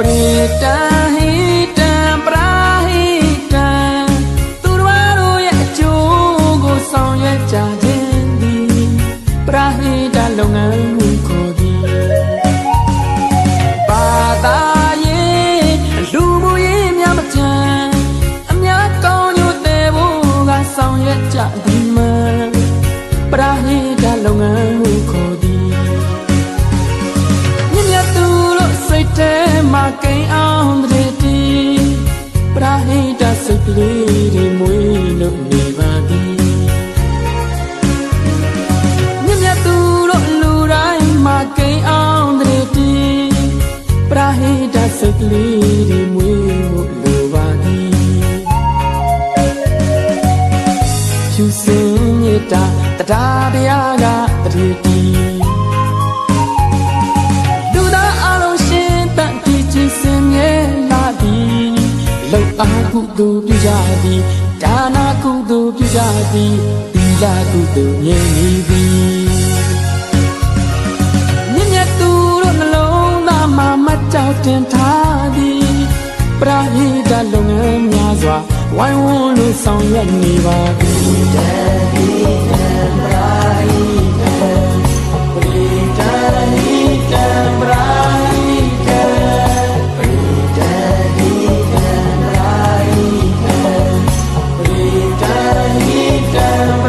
ပဏိတဟိတံပရာဟိတံသူတော်တို့ရဲ့အကျိုးကိုဆောင်ရွက်ကြခြင်းသည်ပရာဟိတလုပ်ငန်းကိုခေါ်သည်ဘာသာရေးလူမှုရေးများမကြံအများကောင်းညို့တဲ့ဘုရားဆောင်ရွက်ကြသည်မှာပရာဟိတလုပ်ငန်း ကိန်းအောင်တဲ့တီပရာဟိတစိတ်ကလေးတွေမွေးလို့နေပါသည်မြတ်မြတ်သူတို့လူတိုင်းမှာကိန်းအောင်တဲ့တီပရာဟိတစိတ်ကလေးတွေမွေးဖို့လိုပါသည်ဖြူစင်မြတ်တာတရားတရားကတည်းတီ လောက်အားကုသိုလ်ပြုကြသည်ဒါနာကုသိုလ်ပြုကြသည်သီလကုသိုလ်မြဲနေသည်မြင့်မြတ်သူတို့နှလုံးသားမှာမတ်ကြောက်တင်ထားသည်ပရာဟိတလုပ်ငန်းများစွာဝိုင်းဝန်းလို့ဆောင်ရွက်နေပါသည် down.